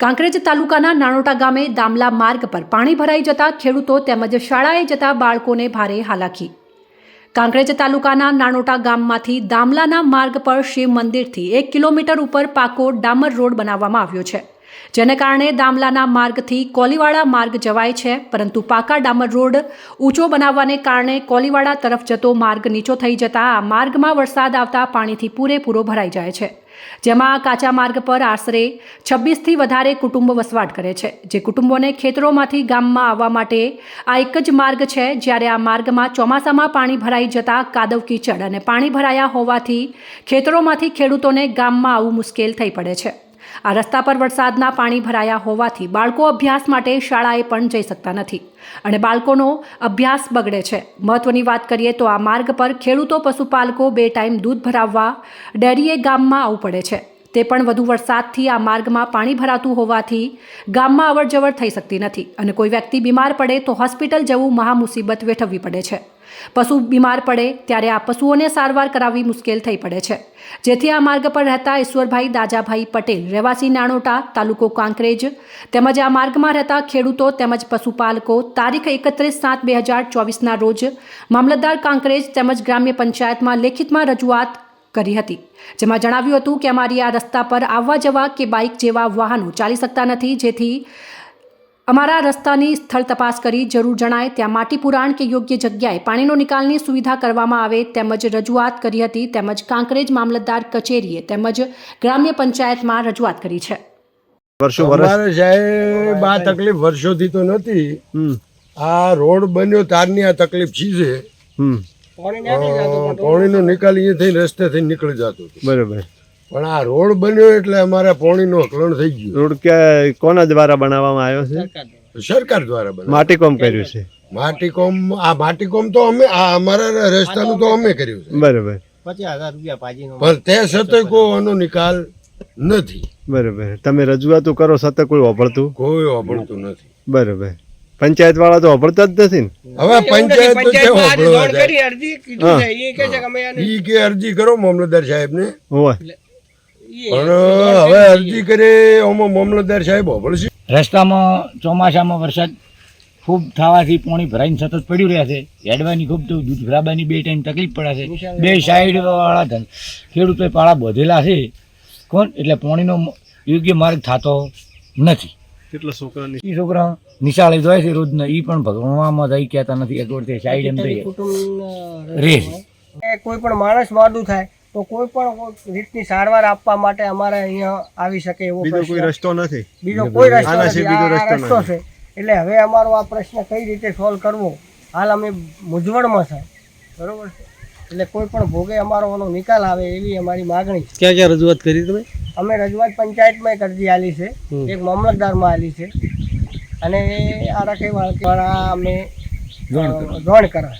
કાંકરેજ તાલુકાના નાનોટા ગામે દામલા માર્ગ પર પાણી ભરાઈ જતા ખેડૂતો તેમજ શાળાએ જતા બાળકોને ભારે હાલાકી. કાંકરેજ તાલુકાના નાનોટા ગામમાંથી દામલાના માર્ગ પર શિવ મંદિરથી એક કિલોમીટર ઉપર પાકો ડામર રોડ બનાવવામાં આવ્યો છે. જેને કારણે દામલાના માર્ગથી કોલીવાડા માર્ગ જવાય છે, પરંતુ પાકા ડામર રોડ ઊંચો બનાવવાને કારણે કોલીવાડા તરફ જતો માર્ગ નીચો થઈ જતા આ માર્ગમાં વરસાદ આવતા પાણીથી પૂરેપૂરો ભરાઈ જાય છે. જેમાં કાચા માર્ગ પર આશરે છવ્વીસથી વધારે કુટુંબ વસવાટ કરે છે, જે કુટુંબોને ખેતરોમાંથી ગામમાં આવવા માટે આ એક જ માર્ગ છે, જ્યારે આ માર્ગમાં ચોમાસામાં પાણી ભરાઈ જતા કાદવ કીચડ અને પાણી ભરાયા હોવાથી ખેતરોમાંથી ખેડૂતોને ગામમાં આવવું મુશ્કેલ થઈ પડે છે. આ રસ્તા પર વરસાદના પાણી ભરાયા હોવાથી બાળકો અભ્યાસ માટે શાળાએ પણ જઈ શકતા નથી. અને બાળકોનો અભ્યાસ બગડે છે. મહત્વની વાત કરીએ તો આ માર્ગ પર ખેડૂતો, પશુપાલકો બે ટાઈમ દૂધ ભરાવવા ડેરીએ ગામમાં આવવું પડે છે. તે પણ વધુ વરસાદથી આ માર્ગમાં પાણી ભરાતું હોવાથી ગામમાં અવરજવર થઈ શકતી નથી અને કોઈ વ્યક્તિ બીમાર પડે તો હોસ્પિટલ જવું મહામુસીબત વેઠવવી પડે છે. પશુ બીમાર પડે ત્યારે આ પશુઓને સારવાર કરાવવી મુશ્કેલ થઈ પડે છે. જેથી આ માર્ગ પર રહેતા ઈશ્વરભાઈ દાજાભાઈ પટેલ, રહેવાસી નાણોટા, તાલુકો કાંકરેજ તેમજ આ માર્ગમાં રહેતા ખેડૂતો તેમજ પશુપાલકો તારીખ એકત્રીસ સાત બે હજાર ચોવીસના રોજ મામલતદાર કાંકરેજ તેમજ ગ્રામ્ય પંચાયતમાં લેખિતમાં રજૂઆત કરી હતી. જેમાં જણાવ્યું હતું કે અમારી આ રસ્તા પર આવવા જવા કે બાઇક જેવા વાહનો ચાલી શકતા નથી. જેથી અમારા રસ્તાની સ્થળ તપાસ કરી જરૂર જણાય. ત્યાં માટી પુરાણ કે યોગ્ય જગ્યાએ પાણીનો નિકાલની સુવિધા કરવામાં આવે તેમજ રજૂઆત કરી હતી તેમજ કાંકરેજ મામલતદાર કચેરીએ તેમજ ગ્રામ્ય પંચાયતમાં રજૂઆત કરી છે. વર્ષો વર્ષ સાહેબ આ તકલીફ વર્ષોથી તો નથી. હમ. આ રોડ બન્યો તારની આ તકલીફ છે? પાણીનો નિકાલ અહીંયા થઈને રસ્તે થઈને નીકળી જતો બરાબર. પણ આ રોડ બન્યો એટલે અમારે પોણીનો અકલણ થઈ ગયું. રોડ કે કોના દ્વારા બનાવવામાં આવ્યો છે? સરકાર દ્વારા. માટીકોમ કર્યું છે. માટીકોમ આ માટીકોમ તો અમે આ અમારા રસ્તાનું તો અમે કર્યું છે. બરાબર. પણ તે છતાંય કોઈ આનો નિકાલ નથી. બરાબર. તમે રજૂઆતો કરો છતાં કોઈ વાપરતું? કોઈ વાપરતું નથી. બરોબર. પંચાયત વાળા તો વાપરતા જ નથી ને. હવે પંચાયત તો કેવો વાપરવા જાય? અરજી કીધું છે કે અમે ઈ કે અરજી કરો મામલતદાર સાહેબને. હોય પણ હવે અરજી કરે ઓમાં મામલતદાર સાહેબ વાપરશે રસ્તામાં ચોમાસામાં વરસાદ ખૂબ થવાથી પાણી ભરાઈને સતત પડ્યું રહ્યા છે. હેડવાની ખૂબ તો દૂધ ભરાબાની બે ટાઈમ તકલીફ પડે છે. બે સાઈડ વાળા ધન ખેડૂતોએ પાળા બધેલા છે. કોણ? એટલે પાણીનો યોગ્ય માર્ગ થતો નથી. કેટલા છોકરાની? એ છોકરા નિશાળે જાય છે રોજના. એ પણ ભગવામાં જઈ કહેતા નથી. અગવડથી સાઈડ એમ રહે છે કોઈ પણ માણસ માદું થાય તો કોઈ પણ રીતની સારવાર આપવા માટે અમારે અહીંયા આવી શકે એવો બીજો કોઈ રસ્તો નથી? બીજો કોઈ રસ્તો નથી. બીજો આ- રસ્તો છે. એટલે હવે અમારો આ પ્રશ્ન કઈ રીતે સોલ્વ કરવો? હાલ અમે મૂંઝવણમાં છે. બરોબર છે? એટલે કોઈ પણ ભોગે અમારો એનો નિકાલ આવે એવી અમારી માગણી ક્યાં ક્યાં રજૂઆત કરી તમે? અમે રજૂઆત પંચાયતમાં એક અરજી આલી છે. એક મામલતદારમાં આલી છે. અને આ રખેવાળા અમે ગ્રહણ કરા